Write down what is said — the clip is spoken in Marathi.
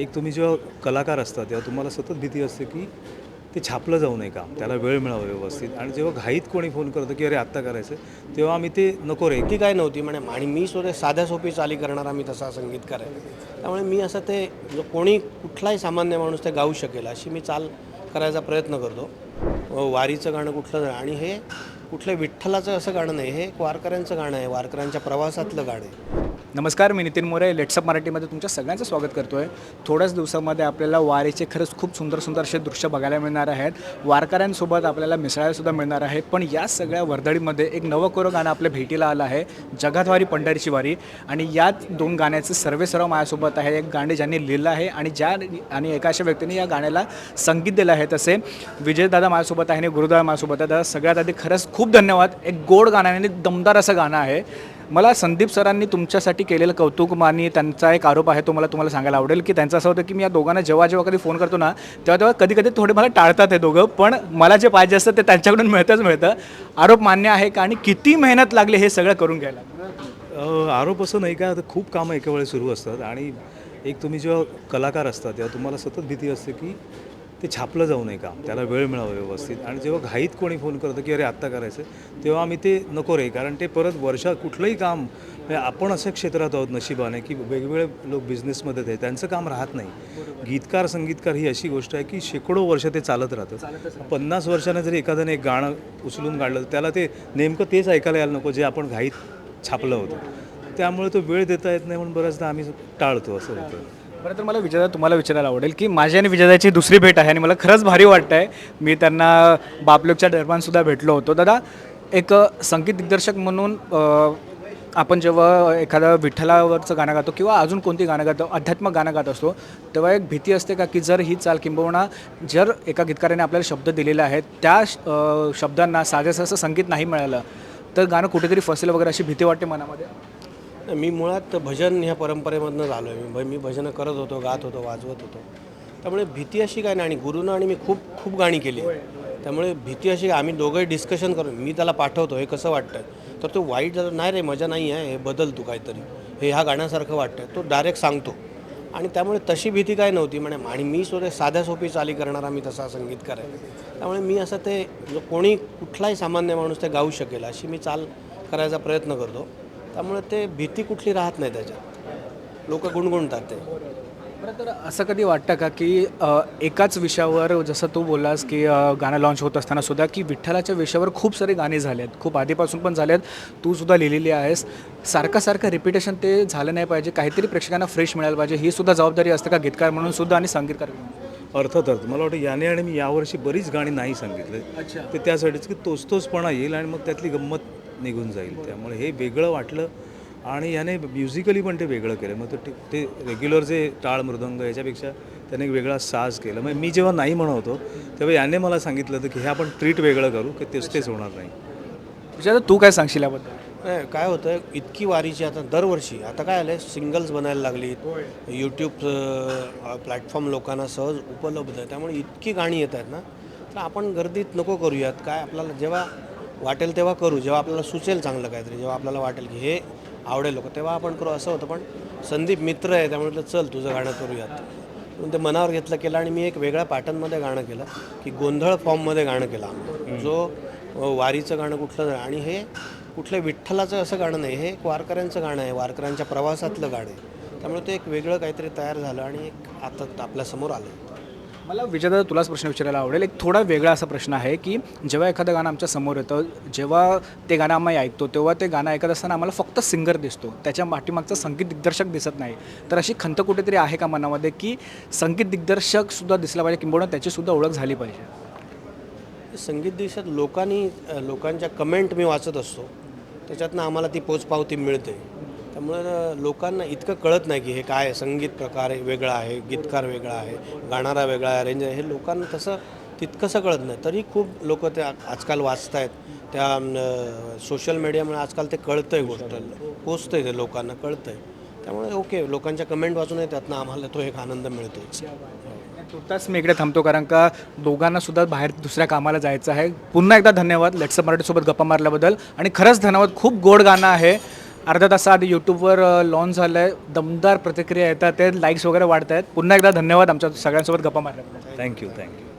एक तुम्ही जेव्हा कलाकार असता तेव्हा तुम्हाला सतत भीती असते की ते छापलं जाऊ नये काम त्याला वेळ मिळावा व्यवस्थित. आणि जेव्हा घाईत कोणी फोन करतं की अरे आत्ता करायचं तेव्हा आम्ही ते नको रे. ती काय नव्हती म्हणे आणि मी सुद्धा साध्या सोपी चाली करणारा मी तसा संगीतकार आहे. त्यामुळे मी असं ते कोणी कुठलाही सामान्य माणूस ते गाऊ शकेल अशी मी चाल करायचा प्रयत्न करतो. वारीचं गाणं कुठलं आणि हे कुठलं विठ्ठलाचं असं गाणं नाही हे एक वारकऱ्यांचं गाणं आहे वारकऱ्यांच्या प्रवासातलं गाणं आहे. नमस्कार मी नितीन मोरे. लेट्सअप मराठीमध्ये तुमच्या सगळ्यांचं स्वागत करतो आहे थोड्याच दिवसामध्ये आपल्याला वारीचे खरंच खूप सुंदर सुंदर असे दृश्य बघायला मिळणार आहेत. वारकऱ्यांसोबत आपल्याला मिसळायलासुद्धा मिळणार आहे. पण या सगळ्या वर्दळीमध्ये एक नवं कोरं गाणं आपल्या भेटीला आलं आहे. जगातवारी पंढरीची वारी. आणि यात दोन गाण्याचे सर्वे सर्व माझ्यासोबत आहे एक गाणे ज्यांनी लिहिलं आहे आणि ज्या आणि एका अशा व्यक्तीने या गाण्याला संगीत दिलं आहे. तसे विजयदादा माझ्यासोबत आहे आणि गुरुदादा माझ्यासोबत आहे. दादा सगळ्यात आधी खरंच खूप धन्यवाद. एक गोड गाणं आणि दमदार असं गाणं आहे. मला संदीप सरांनी तुमच्यासाठी केलेलं कौतुक मानी त्यांचा एक आरोप आहे तो मला तुम्हाला सांगायला आवडेल की त्यांचं असं होतं की मी या दोघांना जेव्हा जेव्हा कधी फोन करतो ना तेव्हा तेव्हा कधी कधी थोडे मला टाळतात हे दोघं पण मला जे पाहिजे असतं ते त्यांच्याकडून मिळतंच मिळतं. आरोप मान्य आहे का आणि किती मेहनत लागली हे सगळं करून घ्यायला? आरोप असं नाही का आता खूप कामं एका वेळेस सुरू असतात आणि एक तुम्ही जेव्हा कलाकार असता तेव्हा तुम्हाला सतत भीती असते की ते छापलं जाऊ नये काम त्याला वेळ मिळावा व्यवस्थित. आणि जेव्हा घाईत कोणी फोन करतं की अरे आत्ता करायचं तेव्हा आम्ही ते नको रे. कारण ते परत वर्षात कुठलंही काम आपण असं क्षेत्रात आहोत नशिबाने की वेगवेगळे लोक बिझनेसमध्ये आहेत त्यांचं काम राहत नाही. गीतकार संगीतकार ही अशी गोष्ट आहे की शेकडो वर्ष ते चालत राहतं. पन्नास वर्षाने जरी एखाद्याने एक गाणं उचलून काढलं तर त्याला ते नेमकं तेच ऐकायला यायला नको जे आपण घाईत छापलं होतं. त्यामुळे तो वेळ देता येत नाही म्हणून बऱ्याचदा आम्ही टाळतो असं होतं. बरं तर मला विजयदा तुम्हाला विचारायला आवडेल की माझी आणि विजयदाची दुसरी भेट आहे आणि मला खरंच भारी वाटतं आहे मी त्यांना बापलोकच्या दरम्यानसुद्धा भेटलो होतो. दादा एक संगीत दिग्दर्शक म्हणून आपण जेव्हा एखादं विठ्ठलावरचं गाणं गातो किंवा अजून कोणती गाणं गातो अध्यात्मक गाणं गात असतो तेव्हा एक भीती असते का की जर ही चाल किंबहुना जर एका गीतकाराने आपल्याला शब्द दिलेले आहेत त्या शब्दांना साजेसं संगीत नाही मिळालं तर गाणं कुठेतरी फसेल वगैरे अशी भीती वाटते मनामध्ये? मी मुळात भजन ह्या परंपरेमधनं झालो आहे मी मी भजनं करत होतो गात होतो वाजवत होतो. त्यामुळे भीती अशी काय नाही आणि गुरुनं आणि मी खूप खूप गाणी केली. त्यामुळे भीती अशी आम्ही दोघंही डिस्कशन करून मी त्याला पाठवतो हे कसं वाटतं तर तो वाईट झालं नाही रे मजा नाही आहे हे बदल तू काहीतरी. हे ह्या गाण्यासारखं वाटतं तो डायरेक्ट सांगतो. आणि त्यामुळे तशी भीती काय नव्हती म्हणे आणि मी सुद्धा साध्या सोपी चाली करणारा मी तसा संगीतकार आहे त्यामुळे मी असं ते म्हणजे कोणी कुठलाही सामान्य माणूस ते गाऊ शकेल अशी मी चाल करायचा प्रयत्न करतो. त्यामुळे ते भीती कुठली राहत नाही त्याच्यात. लोक गुणगुणतात ते. बरं तर असं कधी वाटतं का की अ, एकाच विषयावर जसं तू बोललास की अ, गाणं लॉन्च होत असताना सुद्धा की विठ्ठलाच्या विषयावर खूप सारे गाणी झाले आहेत. खूप आधीपासून पण झाले आहेत. तू सुद्धा लिहिलेली आहेस. सारखं सारखं रिपिटेशन ते झालं नाही पाहिजे. काहीतरी प्रेक्षकांना फ्रेश मिळायला पाहिजे. ही सुद्धा जबाबदारी असते का गीतकार म्हणून सुद्धा आणि संगीतकार म्हणून? अर्थातच मला वाटतं याने आणि मी यावर्षी बरीच गाणी नाही सांगितले. अच्छा. ते त्यासाठीच की तोच तोचपणा येईल आणि मग त्यातली गंमत निघून जाईल. त्यामुळे हे वेगळं वाटलं आणि याने म्युझिकली पण ते वेगळं केलं. मग ते ते रेग्युलर जे टाळ मृदंग याच्यापेक्षा त्याने एक वेगळा साज केला. मग मी जेव्हा नाही म्हणवतो तेव्हा याने मला सांगितलं होतं की हे आपण ट्रीट वेगळं करू की तेच तेच होणार नाही. विचार तू काय सांगशील याबद्दल? नाही काय होतं इतकी वारीची आता दरवर्षी आता काय आलं सिंगल्स बनायला लागली यूट्यूब प्लॅटफॉर्म लोकांना सहज उपलब्ध आहे. त्यामुळे इतकी गाणी येत आहेत ना तर आपण गर्दीत नको करूयात. काय आपल्याला जेव्हा वाटेल तेव्हा करू. जेव्हा आपल्याला सुचेल चांगलं काहीतरी जेव्हा आपल्याला वाटेल की हे आवडेल लोक तेव्हा आपण करू. असं होतं पण संदीप मित्र आहे त्यामुळे म्हटलं, चल तुझं गाणं करूयात. म्हणून ते मनावर घेतलं केलं आणि मी एक वेगळ्या पॅटर्नमध्ये गाणं केलं की गोंधळ फॉर्ममध्ये गाणं केलं जो वारीचं गाणं कुठलं नाही आणि हे कुठल्या विठ्ठलाचं असं गाणं नाही हे एक वारकऱ्यांचं गाणं आहे वारकऱ्यांच्या प्रवासातलं गाणं आहे. त्यामुळे ते एक वेगळं काहीतरी तयार झालं आणि एक आता आपल्यासमोर आलं. मला विजयदा तुलाच प्रश्न विचारायला आवडेल. एक थोडा वेगळा असा प्रश्न आहे की जेव्हा एखादं गाणं आमच्यासमोर येतं जेव्हा ते गाणं आम्ही ऐकतो तेव्हा ते गाणं ऐकत असताना आम्हाला फक्त सिंगर दिसतो. त्याच्या पाठीमागचा संगीत दिग्दर्शक दिसत नाही. तर अशी खंत कुठेतरी आहे का मनामध्ये की संगीत दिग्दर्शक सुद्धा दिसला पाहिजे किंबहुना त्याचीसुद्धा ओळख झाली पाहिजे? संगीत दिवसात लोकांनी लोकांच्या कमेंट मी वाचत असतो. त्याच्यातनं आम्हाला ती पोचपावती मिळते. त्यामुळं लोकांना इतकं कळत नाही की हे काय संगीत प्रकार वेगळा आहे गीतकार वेगळा आहे गाणारा वेगळा आहे अरेंजर हे लोकांना तसं तितकंसं कळत नाही. तरी खूप लोक ते आजकाल वाचत आहेत त्या सोशल मीडियामुळे आजकाल ते कळतं आहे गोष्ट पोचतं आहे ते लोकांना कळतं आहे त्यामुळे ओके लोकांच्या कमेंट वाचून त्यातनं आम्हाला तो एक आनंद मिळतो तुर्तास मी इकडे थांबतो कारण का दोघांना सुद्धा बाहेर दुसऱ्या कामाला जायचं आहे. पुन्हा एकदा धन्यवाद. लेट्स मराठीसोबत गप्पा मारल्याबद्दल. आणि खरंच धन्यवाद. खूप गोड गाणं आहे. अर्ध्या तासाआधी यूट्यूबवर लॉन्च झालं आहे दमदार प्रतिक्रिया येतात. ते लाईक्स वगैरे वाढत आहेत पुन्हा एकदा धन्यवाद आमच्या सगळ्यांसोबत गप्पा मारल्या थँक्यू थँक्यू